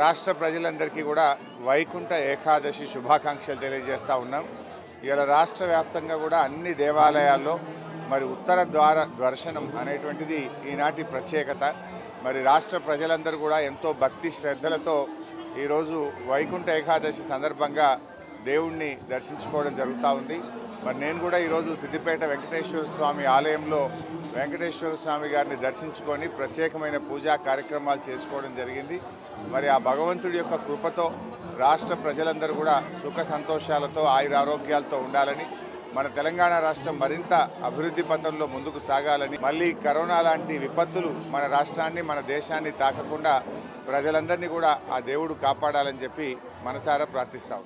రాష్ట్ర ప్రజలందరికీ కూడా వైకుంఠ ఏకాదశి శుభాకాంక్షలు తెలియజేస్తూ ఉన్నాం. ఇలా రాష్ట్ర వ్యాప్తంగా కూడా అన్ని దేవాలయాల్లో మరి ఉత్తర ద్వార దర్శనం అనేటువంటిది ఈనాటి ప్రత్యేకత. మరి రాష్ట్ర ప్రజలందరూ కూడా ఎంతో భక్తి శ్రద్ధలతో ఈరోజు వైకుంఠ ఏకాదశి సందర్భంగా దేవుణ్ణి దర్శించుకోవడం జరుగుతూ ఉంది. మరి నేను కూడా ఈరోజు సిద్దిపేట వెంకటేశ్వర స్వామి ఆలయంలో వెంకటేశ్వర స్వామి గారిని దర్శించుకొని ప్రత్యేకమైన పూజా కార్యక్రమాలు చేసుకోవడం జరిగింది. మరి ఆ భగవంతుడి యొక్క కృపతో రాష్ట్ర ప్రజలందరూ కూడా సుఖ సంతోషాలతో ఆయురారోగ్యాలతో ఉండాలని మన తెలంగాణ రాష్ట్రం మరింత అభివృద్ధి పథంలో ముందుకు సాగాలని మళ్ళీ కరోనా లాంటి విపత్తులు మన రాష్ట్రాన్ని మన దేశాన్ని తాకకుండా ప్రజలందరినీ కూడా ఆ దేవుడు కాపాడాలని చెప్పి మనసారా ప్రార్థిస్తాం